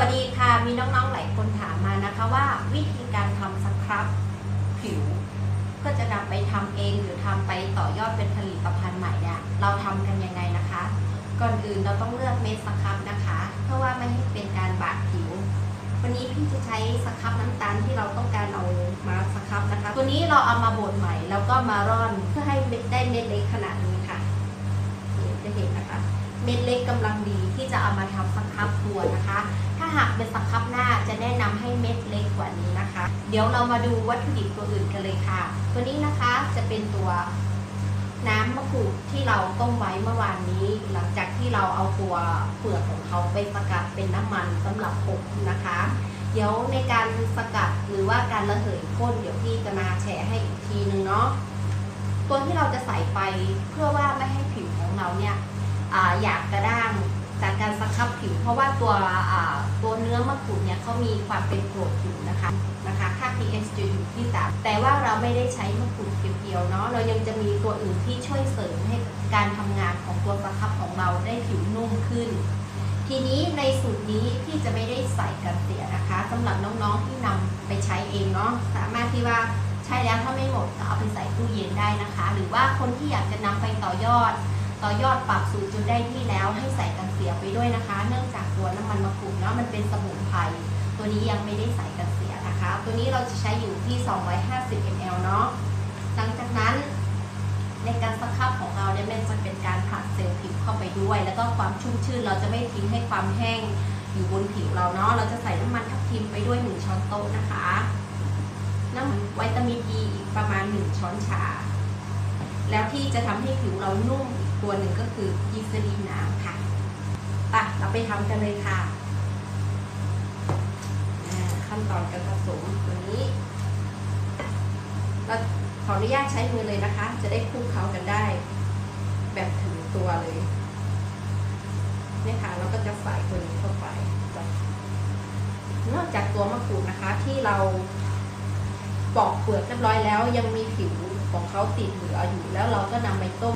วัสดีค่ะ มีน้องๆหลายคนถามมานะคะว่าวิธีการทำสครับผิวก็จะนำไปทำเองหรือทำไปต่อยอดเป็นผลิตภัณฑ์ใหม่เนี่ยเราทำกันยังไงนะคะ ก่อนอื่นเราต้องเลือกเม็ดสครับนะคะ เพื่อว่าไม่ให้เป็นการบาดผิว วันนี้พี่จะใช้สครับน้ำตาลที่เราต้องการเอามาสครับนะคะ ตัวนี้เราเอามาบดใหม่แล้วก็มาร่อนเพื่อให้เม็ดได้เม็ดเล็กขนาดนี้ค่ะจะเห็นนะคะ เม็ดเล็กกำลังดีที่จะเอามาทำสครับตัวนะคะ หากเป็นสครับหน้าจะแนะนำให้เม็ดเล็กกว่านี้นะคะ เดี๋ยวเรามาดูวัตถุดิบตัวอื่นกันเลยค่ะ ตัวนี้นะคะจะเป็นตัวน้ำมะกรูดที่เราต้มไว้เมื่อวานนี้ หลังจากที่เราเอาตัวเปลือกของเขาไปสกัดเป็นน้ำมันสำหรับผมนะคะ เดี๋ยวในการสกัดหรือว่าการระเหยพ่นเดี๋ยวพี่จะมาแชร์ให้อีกทีนึงเนาะตัวที่เราจะใส่ไปเพื่อว่าไม่ให้ผิวของเราเนี่ยอ่าอยากกระด้าง จากการสครับผิว เพราะว่าตัวตัวเนื้อมะกรูดเนี่ยเขามีความเป็นกรดอยู่นะคะนะคะค่า pH จะอยู่ที่สามแต่ว่าเราไม่ได้ใช้มะกรูดเพียวๆเนาะเรายังจะมีตัวอื่นที่ช่วยเสริมให้การทำงานของตัวสครับของเราได้ผิวนุ่มขึ้น ทีนี้ในสูตรนี้พี่จะไม่ได้ใส่กันเสียนะคะสำหรับน้องๆที่นำไปใช้เองเนาะสามารถที่ว่าใช้แล้วถ้าไม่หมดก็เอาไปใส่ตู้เย็นได้นะคะ หรือว่าคนที่อยากจะนำไปต่อยอด ต่อยอดปรับสูตรจนได้ที่แล้วให้ใส่กันเสียไปด้วยนะคะ เนื่องจากตัวน้ำมันมะกรูดเนาะมันเป็นสมุนไพรตัวนี้ยังไม่ได้ใส่กันเสียนะคะ ตัวนี้เราจะใช้อยู่ที่ 250 ml เนาะหลังจากนั้นในการสครับของเราเนี่ยมันจะเป็นการผลัดเซลล์ผิวเข้าไปด้วย แล้วก็ความชุ่มชื่นเราจะไม่ทิ้งให้ความแห้งอยู่บนผิวเราเนาะเราจะใส่น้ำมันทับทิมไปด้วย 1 ช้อนโต๊ะนะคะน้ำวิตามินอีอีกประมาณ 1 ช้อนชา แล้วที่จะทำให้ผิวเรานุ่ม ตัวหนึ่งก็คือกีซาลีนน้ำค่ะไปเราไปทำกันเลยค่ะ ขั้นตอนการผสมตัวนี้ เราขออนุญาตใช้มือเลยนะคะ จะได้คลุกเคล้ากันได้ แบบถึงตัวเลยเนี่ยค่ะเราก็จะใส่ตัวนี้เข้าไป นอกจากตัวมะกรูดนะคะที่เราปอกเปลือกเรียบร้อยแล้ว ยังมีผิวของเขาติดเหลืออยู่แล้วเราก็นำไปต้ม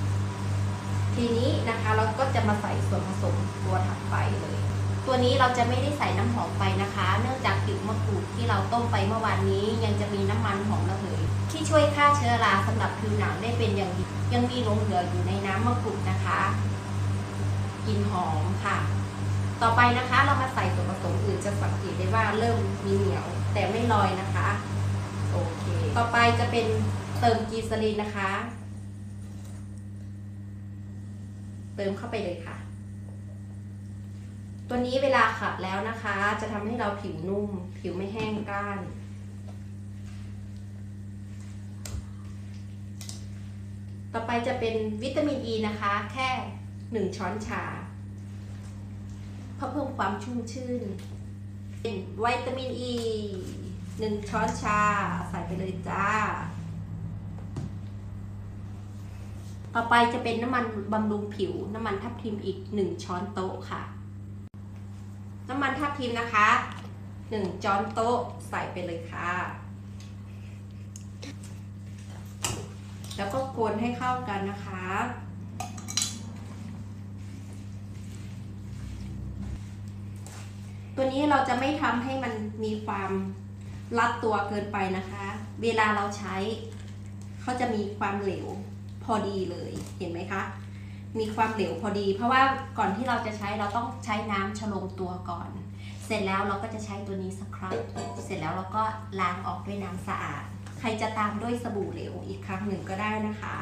ทีนี้นะคะเราก็จะมาใส่ส่วนผสมตัวถัดไปเลย ตัวนี้เราจะไม่ได้ใส่น้ำหอมไปนะคะ เนื่องจากผิวมะกรูดที่เราต้มไปเมื่อวานนี้ ยังจะมีน้ำมันหอมระเหยที่ช่วยฆ่าเชื้อราสำหรับผิวหนังได้เป็นอย่างดียังมีหลงเหลืออยู่ในน้ำมะกรูดนะคะกลิ่นหอมค่ะ ต่อไปนะคะเรามาใส่ส่วนผสมอื่นจะสังเกตได้ว่าเริ่มมีเหนียว แต่ไม่ลอยนะคะโอเค ต่อไปจะเป็นเติมกีซาลีนนะคะ เติมเข้าไปเลยค่ะ ตัวนี้เวลาขัดแล้วนะคะ จะทำให้เราผิวนุ่ม ผิวไม่แห้งกร้านต่อไปจะเป็นวิตามินอ e ีนะคะ แค่หนึ่งช้อนชาเพื่อเพิ่มความชุ่มชื่นเป็นวิตามินอ e ีหนึ่งช้อนชาใส่ไปเลยจ้า ต่อไปจะเป็นน้ำมันบำรุงผิว น้ำมันทับทิมอีกหนึ่งช้อนโต๊ะค่ะ น้ำมันทับทิมนะคะหนึ่งช้อนโต๊ะใส่ไปเลยค่ะ แล้วก็คนให้เข้ากันนะคะ ตัวนี้เราจะไม่ทำให้มันมีความรัดตัวเกินไปนะคะ เวลาเราใช้ เขาจะมีความเหลว พอดีเลยเห็นไหมคะ มีความเหลวพอดี เพราะว่าก่อนที่เราจะใช้เราต้องใช้น้ำชโลมตัวก่อน เสร็จแล้วเราก็จะใช้ตัวนี้สครับ เสร็จแล้วเราก็ล้างออกด้วยน้ำสะอาด ใครจะตามด้วยสบู่เหลวอีกครั้งหนึ่งก็ได้นะคะ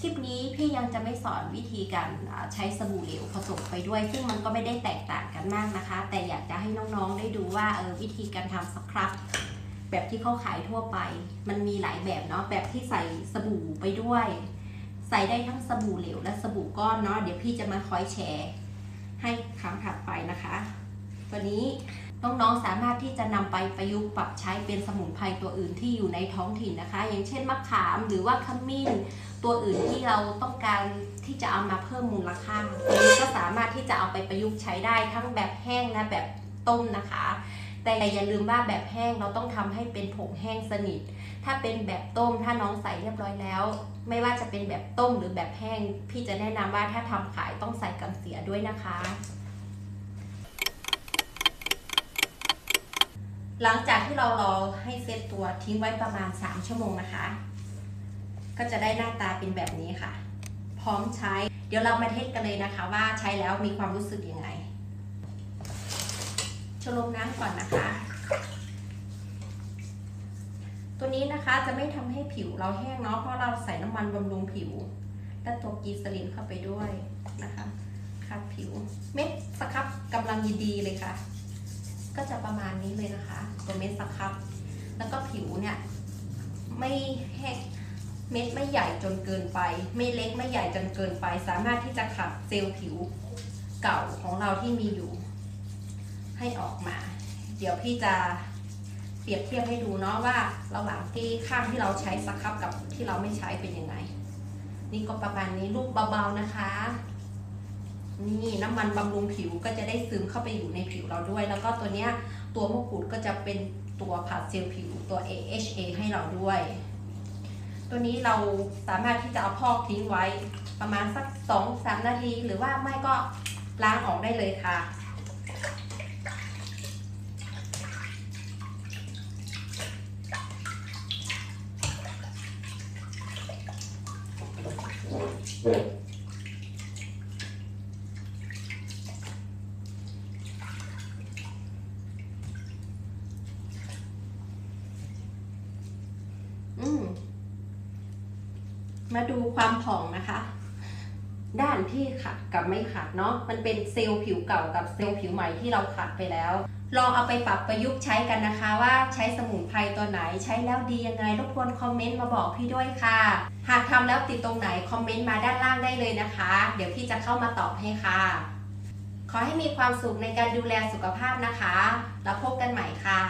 คลิปนี้พี่ยังจะไม่สอนวิธีการใช้สบู่เหลวผสมไปด้วย ซึ่งมันก็ไม่ได้แตกต่างกันมากนะคะ แต่อยากจะให้น้องๆได้ดูว่าเออวิธีการทำสครับแบบที่เขาขายทั่วไป มันมีหลายแบบเนาะ แบบที่ใส่สบู่ไปด้วย ส่ได้ทั้งสบู่เหลวและสบู่ก้อนเนาะเดี๋ยวพี่จะมาคอยแชร์ให้ครั้งถัดไปนะคะ ตัวนี้น้องๆสามารถที่จะนำไปประยุกต์ปรับใช้เป็นสมุนไพรตัวอื่นที่อยู่ในท้องถิ่นนะคะ อย่างเช่นมะขามหรือว่าขมิ้นตัวอื่นที่เราต้องการที่จะเอามาเพิ่มมูลค่าตัวนี้ก็สามารถที่จะเอาไปประยุกต์ใช้ได้ทั้งแบบแห้งและแบบต้มนะคะ แต่อย่าลืมว่าแบบแห้งเราต้องทำให้เป็นผงแห้งสนิท ถ้าเป็นแบบต้มถ้าน้องใส่เรียบร้อยแล้ว ไม่ว่าจะเป็นแบบต้มหรือแบบแห้ง พี่จะแนะนำว่าถ้าทำขายต้องใส่กันเสียด้วยนะคะ หลังจากที่เรารอให้เซตตัวทิ้งไว้ประมาณ 3 ชั่วโมงนะคะ ก็จะได้หน้าตาเป็นแบบนี้ค่ะ พร้อมใช้ เดี๋ยวเรามาเทสกันเลยนะคะ ว่าใช้แล้วมีความรู้สึกยังไงชโลมน้ำก่อนนะคะ ตัว นะคะ จะไม่ทำให้ผิวเราแห้งเนาะเพราะเราใส่น้ำมันบำรุงผิว และตัวกรีซาลินเข้าไปด้วยนะคะขัดผิวเม็ดสครับกำลังดีเลยค่ะ ก็จะประมาณนี้เลยนะคะ ตัวเม็ดสครับ แล้วก็ผิวเนี่ยไม่แห้งเม็ดไม่ใหญ่จนเกินไป ไม่เล็กไม่ใหญ่จนเกินไป สามารถที่จะขัดเซลล์ผิวเก่าของเราที่มีอยู่ ให้ออกมา เดี๋ยวพี่จะ เปรียบเทียบให้ดูเนาะว่าระหว่างที่ข้างที่เราใช้สครับกับที่เราไม่ใช้เป็นยังไง นี่ก็ประมาณนี้ลูกเบาๆนะคะ นี่น้ำมันบำรุงผิวก็จะได้ซึมเข้าไปอยู่ในผิวเราด้วย แล้วก็ตัวเนี้ยตัวมะกรูดก็จะเป็นตัวผัดเซลล์ผิวตัว AHA ให้เราด้วย ตัวนี้เราสามารถที่จะเอาพอกทิ้งไว้ประมาณสัก 2-3 นาที หรือว่าไม่ก็ล้างออกได้เลยค่ะ มาดูความผ่องนะคะ ด้านที่ขัดกับไม่ขัดเนาะมันเป็นเซลล์ผิวเก่ากับเซลล์ผิวใหม่ที่เราขัดไปแล้ว ลองเอาไปปรับประยุกต์ใช้กันนะคะว่าใช้สมุนไพรตัวไหนใช้แล้วดียังไง รบกวนคอมเมนต์มาบอกพี่ด้วยค่ะ หากทำแล้วติดตรงไหนคอมเมนต์มาด้านล่างได้เลยนะคะ เดี๋ยวพี่จะเข้ามาตอบให้ค่ะ ขอให้มีความสุขในการดูแลสุขภาพนะคะ แล้วพบกันใหม่ค่ะ